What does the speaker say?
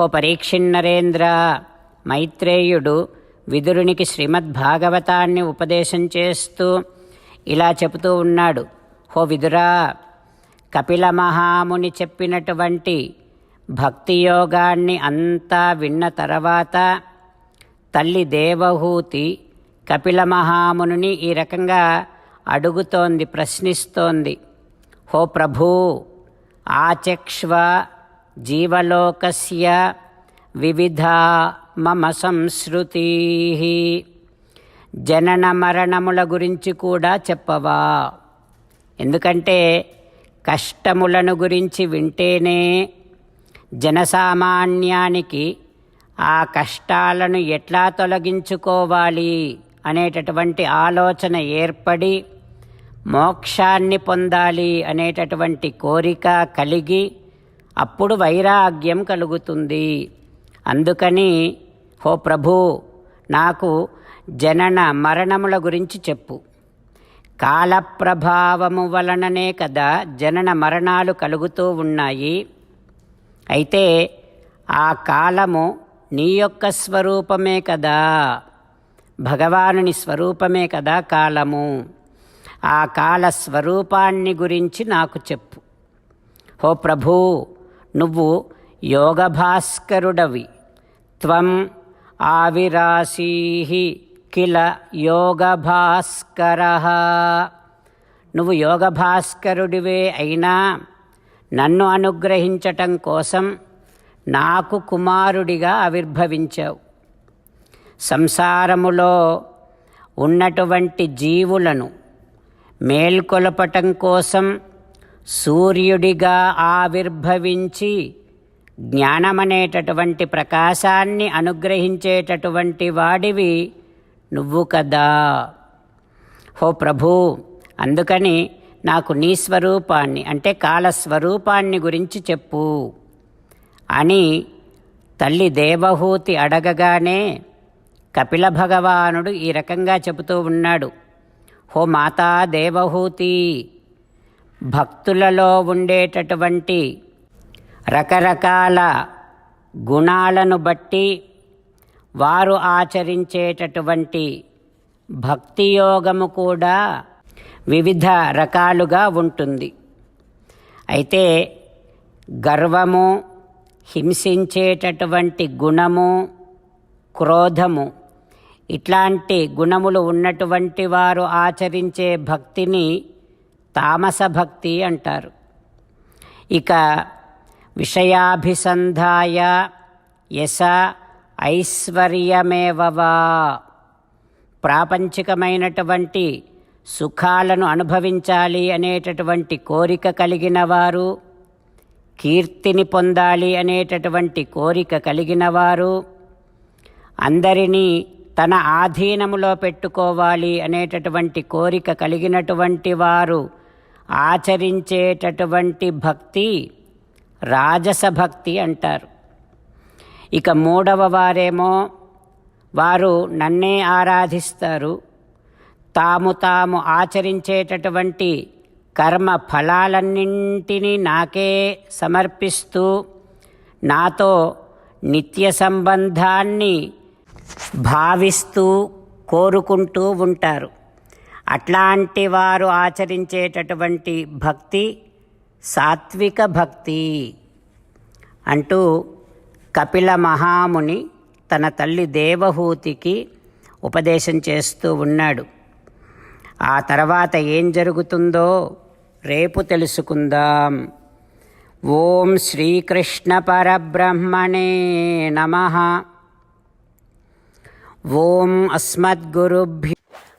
ఓ పరీక్షిన్నరేంద్ర మైత్రేయుడు విదురునికి శ్రీమద్భాగవతాన్ని ఉపదేశం చేస్తూ ఇలా చెబుతూ ఉన్నాడు. హో విదురా కపిల మహాముని చెప్పినటువంటి భక్తి యోగాన్ని అంతా విన్న తర్వాత తల్లి దేవహూతి కపిల మహాముని ఈ రకంగా అడుగుతోంది ప్రశ్నిస్తోంది. హో ప్రభూ ఆచక్ష్వ జీవలోకస్య వివిధ మమ సంశ్రుతి జనన మరణముల గురించి కూడా చెప్పవా. ఎందుకంటే కష్టములను గురించి వింటేనే జనసామాన్యానికి ఆ కష్టాలను ఎట్లా తొలగించుకోవాలి అనేటటువంటి ఆలోచన ఏర్పడి మోక్షాన్ని పొందాలి అనేటటువంటి కోరిక కలిగి అప్పుడు వైరాగ్యం కలుగుతుంది. అందుకని హో ప్రభు నాకు జనన మరణముల గురించి చెప్పు. కాలప్రభావము వలననే కదా జనన మరణాలు కలుగుతూ ఉన్నాయి. అయితే ఆ కాలము నీ యొక్క స్వరూపమే కదా. భగవానుని స్వరూపమే కదా కాలము. ఆ కాల స్వరూపాన్ని గురించి నాకు చెప్పు. హో ప్రభూ నువ్వు యోగభాస్కరుడవి. త్వం ఆవిరాశీ కిల యోగభాస్కర. నువ్వు యోగభాస్కరుడివే అయినా నన్ను అనుగ్రహించటం కోసం నాకు కుమారుడిగా ఆవిర్భవించావు. సంసారములో ఉన్నటువంటి జీవులను మేల్కొలపటం కోసం సూర్యుడిగా ఆవిర్భవించి జ్ఞానమనేటటువంటి ప్రకాశాన్ని అనుగ్రహించేటటువంటి వాడివి నువ్వు కదా. హో ప్రభూ అందుకని నాకు నీ స్వరూపాన్ని అంటే కాలస్వరూపాన్ని గురించి చెప్పు. అని తల్లి దేవహూతి అడగగానే కపిల భగవానుడు ఈ రకంగా చెబుతూ ఉన్నాడు. హో మాతా దేవహూతి భక్తులలో ఉండేటటువంటి రకరకాల గుణాలను బట్టి వారు ఆచరించేటటువంటి భక్తి యోగము కూడా వివిధ రకాలుగా ఉంటుంది. అయితే గర్వము హింసించేటటువంటి గుణము క్రోధము ఇట్లాంటి గుణములు ఉన్నటువంటి వారు ఆచరించే భక్తిని తామస భక్తి అంటారు. ఇక విషయాభిసంధాయ యశ ఐశ్వర్యమేవవా? ప్రాపంచికమైనటువంటి సుఖాలను అనుభవించాలి అనేటటువంటి కోరిక కలిగిన వారు కీర్తిని పొందాలి అనేటటువంటి కోరిక కలిగిన వారు అందరినీ తన ఆధీనములో పెట్టుకోవాలి అనేటటువంటి కోరిక కలిగినటువంటి వారు ఆచరించేటటువంటి భక్తి రాజస భక్తి అంటారు. ఇక మూడవ వారేమో వారు నన్నే ఆరాధిస్తారు. తాము తాము ఆచరించేటటువంటి కర్మ ఫలాలన్నింటినీ నాకే సమర్పిస్తూ నాతో నిత్య సంబంధాన్ని భావిస్తూ కోరుకుంటూ ఉంటారు. అట్లాంటి వారు ఆచరించేటటువంటి భక్తి సాత్విక భక్తి అంటూ కపిల మహాముని తన తల్లి దేవహూతికి ఉపదేశం చేస్తూ ఉన్నాడు. ఆ తర్వాత ఏం జరుగుతుందో రేపు తెలుసుకుందాం. ఓం శ్రీకృష్ణ పరబ్రహ్మణే నమ. ఓం అస్మద్గురుభ్య